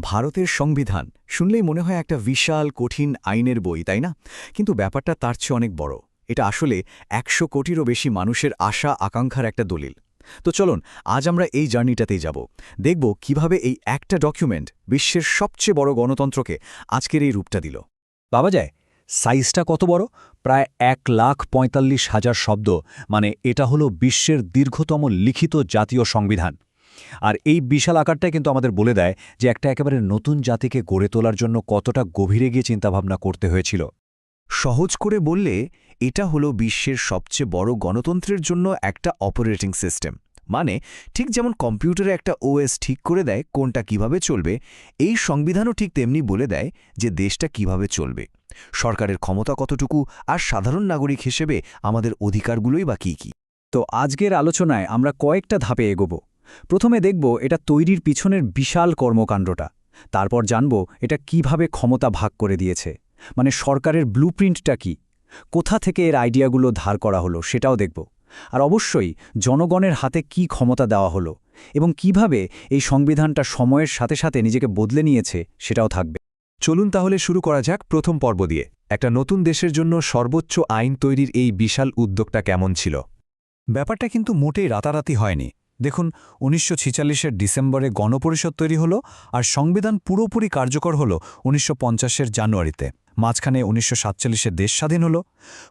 ভারতের সংবিধান। শুনলেই মনে হয় একটা বিশাল, কঠিন আইনের বই, তাই না? কিন্তু ব্যাপারটা তার চেয়ে অনেক বড়। এটা আসলে একশো কোটিরও বেশি মানুষের আশা, আকাঙ্ক্ষার একটা দলিল। তো চলুন, আজ আমরা এই জার্নিটাতেই যাব। দেখব কীভাবে এই একটা ডকুমেন্ট বিশ্বের সবচেয়ে বড় গণতন্ত্রকে আজকের এই রূপটা দিল। বাবা যায়, সাইজটা কত বড়? প্রায় এক লাখ পঁয়তাল্লিশ হাজার শব্দ মানে এটা হলো বিশ্বের দীর্ঘতম লিখিত জাতীয় সংবিধান। আর এই বিশাল আকারটাই কিন্তু আমাদের বলে দেয় যে একটা একেবারে নতুন জাতিকে গড়ে তোলার জন্য কতটা গভীরে গিয়ে চিন্তাভাবনা করতে হয়েছিল। সহজ করে বললে, এটা হলো বিশ্বের সবচেয়ে বড় গণতন্ত্রের জন্য একটা অপারেটিং সিস্টেম মানে ঠিক যেমন কম্পিউটারে একটা ওএস ঠিক করে দেয় কোনটা কীভাবে চলবে, এই সংবিধানও ঠিক তেমনি বলে দেয় যে দেশটা কীভাবে চলবে। সরকারের ক্ষমতা কতটুকু আর সাধারণ নাগরিক হিসেবে আমাদের অধিকারগুলোই বা কী কী? তো আজকের আলোচনায় আমরা কয়েকটা ধাপে এগোব। প্রথমে দেখব এটা তৈরির পিছনের বিশাল কর্মকাণ্ডটা। তারপর জানব এটা কীভাবে ক্ষমতা ভাগ করে দিয়েছে। মানে সরকারের ব্লুপ্রিন্টটা কি? কোথা থেকে এর আইডিয়াগুলো ধার করা হলো সেটাও দেখব। আর অবশ্যই জনগণের হাতে কি ক্ষমতা দেওয়া হলো এবং কীভাবে এই সংবিধানটা সময়ের সাথে সাথে নিজেকে বদলে নিয়েছে সেটাও থাকবে। চলুন তাহলে শুরু করা যাক প্রথম পর্ব দিয়ে। একটা নতুন দেশের জন্য সর্বোচ্চ আইন তৈরির এই বিশাল উদ্যোগটা কেমন ছিল? ব্যাপারটা কিন্তু মোটেই রাতারাতি হয়নি। দেখুন, উনিশশো ছিচাল্লিশের ডিসেম্বরে গণপরিষদ তৈরি হলো আর সংবিধান পুরোপুরি কার্যকর হলো উনিশশো পঞ্চাশের জানুয়ারিতে। মাঝখানে উনিশশো সাতচল্লিশে দেশ স্বাধীন হলো।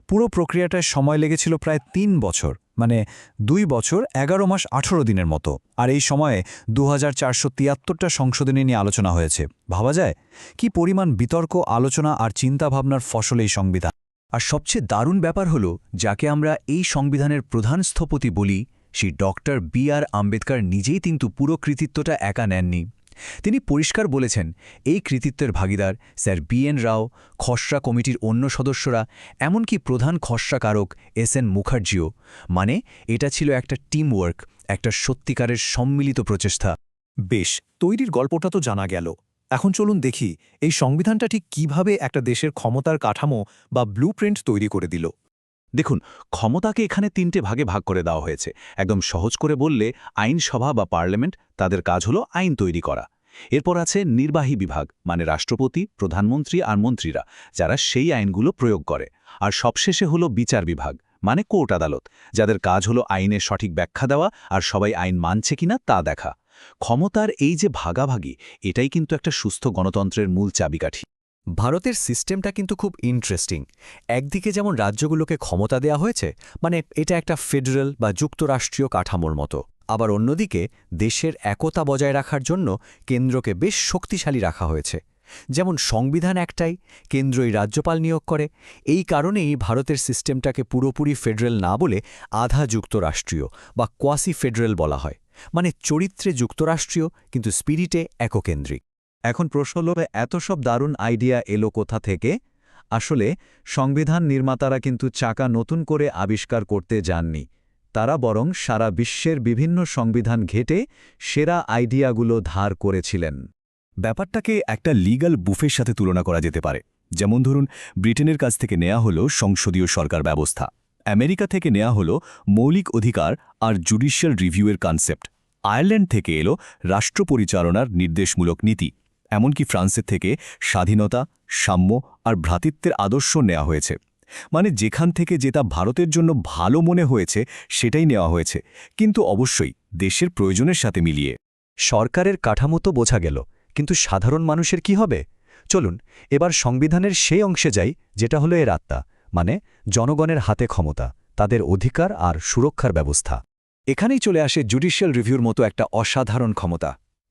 পুরো প্রক্রিয়াটায় সময় লেগেছিল প্রায় তিন বছর মানে দুই বছর এগারো মাস আঠেরো দিনের মতো। আর এই সময়ে দু হাজার সংশোধনী নিয়ে আলোচনা হয়েছে। ভাবা যায়, কি পরিমাণ বিতর্ক, আলোচনা আর চিন্তাভাবনার ফসল এই সংবিধান। আর সবচেয়ে দারুণ ব্যাপার হলো, যাকে আমরা এই সংবিধানের প্রধান স্থপতি বলি সেই ডক্টর বি আর আম্বেদকর নিজেই কিন্তু পুরো কৃতিত্বটা একা নেননি। তিনি পরিষ্কার বলেছেন, এই কৃতিত্বের ভাগিদার স্যার বি এন রাও, খসড়া কমিটির অন্য সদস্যরা, এমনকি প্রধান খসড়াকারক এস এন মুখার্জিও। মানে এটা ছিল একটা টিম ওয়ার্ক একটা সত্যিকারের সম্মিলিত প্রচেষ্টা। বেশ, তৈরির গল্পটা তো জানা গেল। এখন চলুন দেখি, এই সংবিধানটা ঠিক কীভাবে একটা দেশের ক্ষমতার কাঠামো বা ব্লুপ্রিন্ট তৈরি করে দিল। দেখুন, ক্ষমতাকে এখানে তিনটে ভাগে ভাগ করে দেওয়া হয়েছে। একদম সহজ করে বললে, আইনসভা বা পার্লামেন্ট, তাদের কাজ হলো আইন তৈরি করা। এরপর আছে নির্বাহী বিভাগ মানে রাষ্ট্রপতি, প্রধানমন্ত্রী আর মন্ত্রীরা, যারা সেই আইনগুলো প্রয়োগ করে। আর সবশেষে হলো বিচার বিভাগ মানে কোর্ট আদালত, যাদের কাজ হলো আইনের সঠিক ব্যাখ্যা দেওয়া আর সবাই আইন মানছে কিনা তা দেখা। ক্ষমতার এই যে ভাগাভাগি, এটাই কিন্তু একটা সুস্থ গণতন্ত্রের মূল চাবিকাঠি। ভারতের সিস্টেমটা কিন্তু খুব ইন্টারেস্টিং একদিকে যেমন রাজ্যগুলোকে ক্ষমতা দেয়া হয়েছে মানে এটা একটা ফেডারেল বা যুক্তরাষ্ট্রীয় কাঠামোর মতো। আবার অন্যদিকে দেশের একতা বজায় রাখার জন্য কেন্দ্রকে বেশ শক্তিশালী রাখা হয়েছে। যেমন সংবিধান একটাই, কেন্দ্রই রাজ্যপাল নিয়োগ করে। এই কারণেই ভারতের সিস্টেমটাকে পুরোপুরি ফেডারেল না বলে আধা যুক্তরাষ্ট্রীয় বা কোয়াসি ফেডারেল বলা হয়। মানে চরিত্রে যুক্তরাষ্ট্রীয়, কিন্তু স্পিরিটে এককেন্দ্রিক। এখন প্রশ্ন হল, এত সব দারুণ আইডিয়া এলো কোথা থেকে? আসলে, সংবিধান নির্মাতারা কিন্তু চাকা নতুন করে আবিষ্কার করতে যাননি। তারা বরং সারা বিশ্বের বিভিন্ন সংবিধান ঘেটে সেরা আইডিয়াগুলো ধার করেছিলেন। ব্যাপারটাকে একটা লিগ্যাল বুফের সাথে তুলনা করা যেতে পারে। যেমন ধরুন, ব্রিটেনের কাছ থেকে নেওয়া হলো সংসদীয় সরকার ব্যবস্থা। আমেরিকা থেকে নেওয়া হলো মৌলিক অধিকার আর জুডিশিয়াল রিভিউয়ের কনসেপ্ট আয়ারল্যান্ড থেকে এলো রাষ্ট্র পরিচালনার নির্দেশমূলক নীতি। এমনকি ফ্রান্সের থেকে স্বাধীনতা, সাম্য আর ভ্রাতৃত্বের আদর্শ নেওয়া হয়েছে। মানে যেখান থেকে যেটা ভারতের জন্য ভালো মনে হয়েছে, সেটাই নেওয়া হয়েছে। কিন্তু অবশ্যই দেশের প্রয়োজনের সাথে মিলিয়ে। সরকারের কাঠামো তো বোঝা গেল, কিন্তু সাধারণ মানুষের কি হবে? চলুন, এবার সংবিধানের সেই অংশে যাই, যেটা হলো এর আত্মা মানে জনগণের হাতে ক্ষমতা, তাদের অধিকার আর সুরক্ষার ব্যবস্থা। এখানেই চলে আসে জুডিশিয়াল রিভিউর মতো একটা অসাধারণ ক্ষমতা।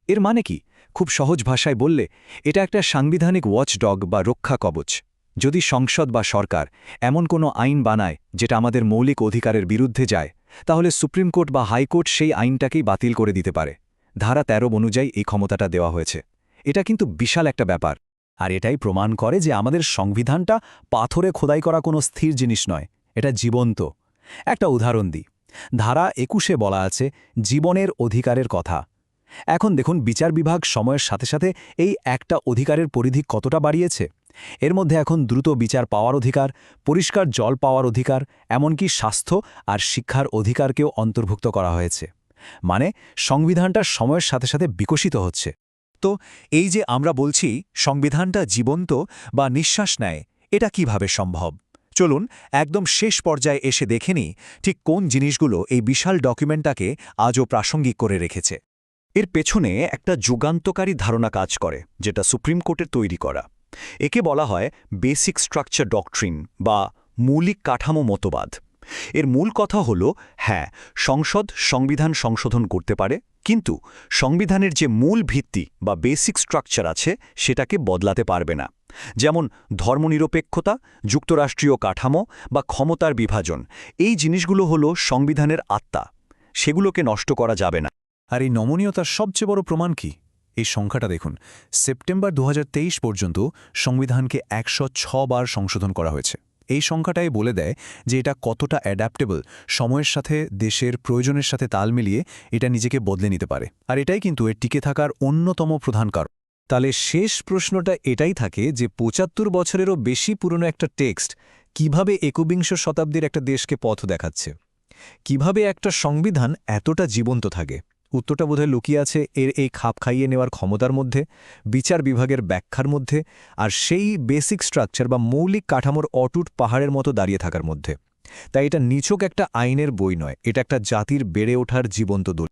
এর মানে কি? খুব সহজ ভাষায় বললে, এটা একটা সাংবিধানিক ওয়াচডগ বা রক্ষা কবচ। যদি সংসদ বা সরকার এমন কোনো আইন বানায়, যেটা আমাদের মৌলিক অধিকারের বিরুদ্ধে যায়, তাহলে সুপ্রিম কোর্ট বা হাইকোর্ট সেই আইনটাকেই বাতিল করে দিতে পারে। ধারা ১৩ অনুযায়ী এই ক্ষমতাটা দেওয়া হয়েছে। এটা কিন্তু বিশাল একটা ব্যাপার। আর এটাই প্রমাণ করে যে আমাদের সংবিধানটা পাথরে খোদাই করা কোনো স্থির জিনিস নয়, এটা জীবন্ত। একটা উদাহরণ দিই। ধারা একুশে বলা আছে, জীবনের অধিকারের কথা। এখন দেখুন বিচার বিভাগ সময়ের সাথে সাথে এই একটা অধিকারের পরিধি কতটা বাড়িয়েছে। এর মধ্যে এখন দ্রুত বিচার পাওয়ার অধিকার, পরিষ্কার জল পাওয়ার অধিকার, এমনকি স্বাস্থ্য আর শিক্ষার অধিকারকেও অন্তর্ভুক্ত করা হয়েছে। মানে সংবিধানটা সময়ের সাথে সাথে বিকশিত হচ্ছে। তো এই যে আমরা বলছি সংবিধানটা জীবন্ত বা নিঃশ্বাস নেয়, এটা কীভাবে সম্ভব? চলুন একদম শেষ পর্যায়ে এসে দেখে নিই ঠিক কোন জিনিসগুলো এই বিশাল ডকুমেন্টটাকে আজও প্রাসঙ্গিক করে রেখেছে। এর পেছনে একটা যুগান্তকারী ধারণা কাজ করে, যেটা সুপ্রিম কোর্টের তৈরি করা। একে বলা হয় বেসিক স্ট্রাকচার ডকট্রিন বা মৌলিক কাঠামো মতবাদ। এর মূল কথা হল হ্যাঁ সংসদ সংবিধান সংশোধন করতে পারে, কিন্তু সংবিধানের যে মূল ভিত্তি বা বেসিক স্ট্রাকচার আছে, সেটাকে বদলাতে পারবে না। যেমন ধর্মনিরপেক্ষতা, যুক্তরাষ্ট্রীয় কাঠামো বা ক্ষমতার বিভাজন, এই জিনিসগুলো হল সংবিধানের আত্মা। সেগুলোকে নষ্ট করা যাবে না। আর এই নমনীয়তার সবচেয়ে বড় প্রমাণ কি? এই সংখ্যাটা দেখুন। সেপ্টেম্বর দু হাজার তেইশ পর্যন্ত সংবিধানকে একশো বার সংশোধন করা হয়েছে। এই সংখ্যাটাই বলে দেয় যে এটা কতটা অ্যাডাপ্টেবল সময়ের সাথে, দেশের প্রয়োজনের সাথে তাল মিলিয়ে এটা নিজেকে বদলে নিতে পারে। আর এটাই কিন্তু এর টিকে থাকার অন্যতম প্রধান কারণ। তাহলে শেষ প্রশ্নটা এটাই থাকে যে পঁচাত্তর বছরেরও বেশি পুরনো একটা টেক্সট কীভাবে একবিংশ শতাব্দীর একটা দেশকে পথ দেখাচ্ছে? কীভাবে একটা সংবিধান এতটা জীবন্ত থাকে? উত্তরটা বোধহয় লুকিয়ে আছে এর এই খাপ খাইয়ে নেওয়ার ক্ষমতার মধ্যে, বিচার বিভাগের ব্যাখ্যার মধ্যে আর সেই বেসিক স্ট্রাকচার বা মৌলিক কাঠামোর অটুট পাহাড়ের মতো দাঁড়িয়ে থাকার মধ্যে। তাই এটা নিচক একটা আইনের বই নয়, এটা একটা জাতির বেড়ে ওঠার জীবন্ত দল।